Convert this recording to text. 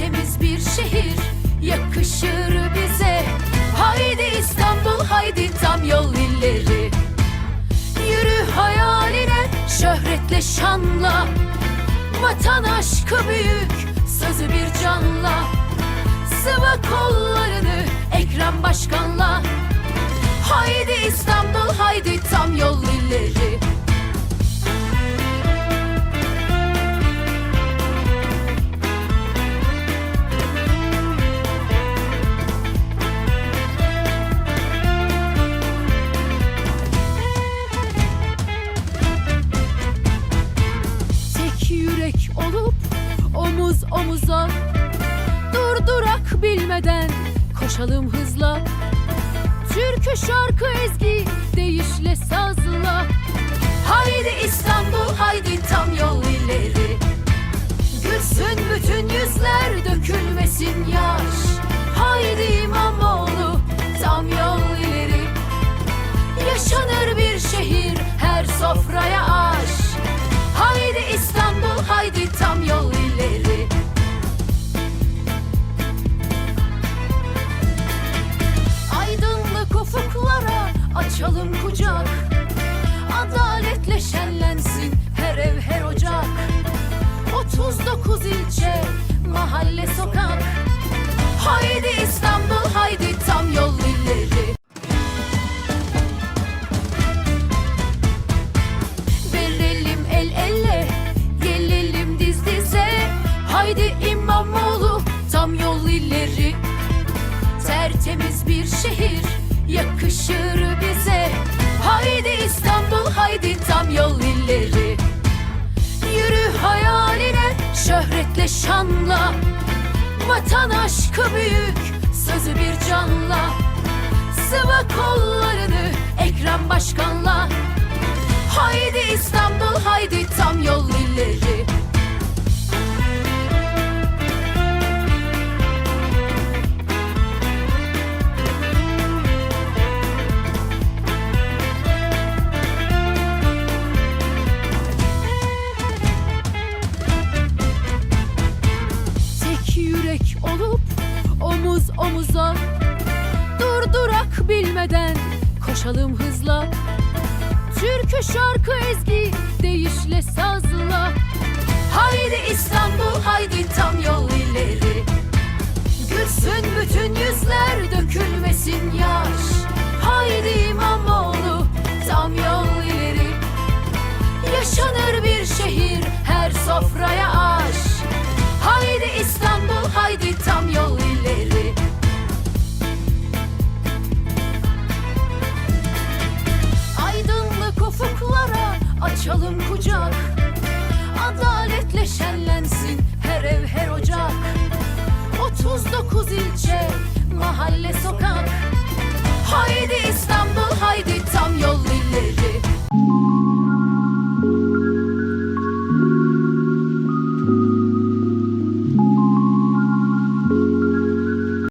Tertemiz bir şehir yakışır bize. Haydi İstanbul haydi tam yol illeri. Yürü hayaline şöhretle şanla. Vatan aşkı büyük sözü bir canla. Sıva kollarını Ekrem Başkan'la. Haydi İstanbul omuz omuza. Durdurak bilmeden koşalım hızla. Türkü şarkı ezgi deyişle sazla. Haydi İstanbul haydi tam yol ileri mahalle sokak. Haydi İstanbul haydi tam yol ileri Verelim el ele, gelelim diz dize. Haydi İmamoğlu tam yol ileri Tertemiz bir şehir yakışır bize. Haydi İstanbul haydi tam yol şöhretle şanla. Vatan aşkı büyük sözü bir canla. Sıva kollarını Ekrem Başkan'la. Haydi İstanbul haydi tam yol ileri omuz omuza Durdurak bilmeden koşalım hızla. Türkü şarkı ezgi deyişle sazla. Haydi İstanbul haydi tam yol ileri. Gülsün bütün yüzler dökülmesin yaş. Haydi İmamoğlu tam yol ileri. Yaşanır bir şehir 39 ilçe mahalle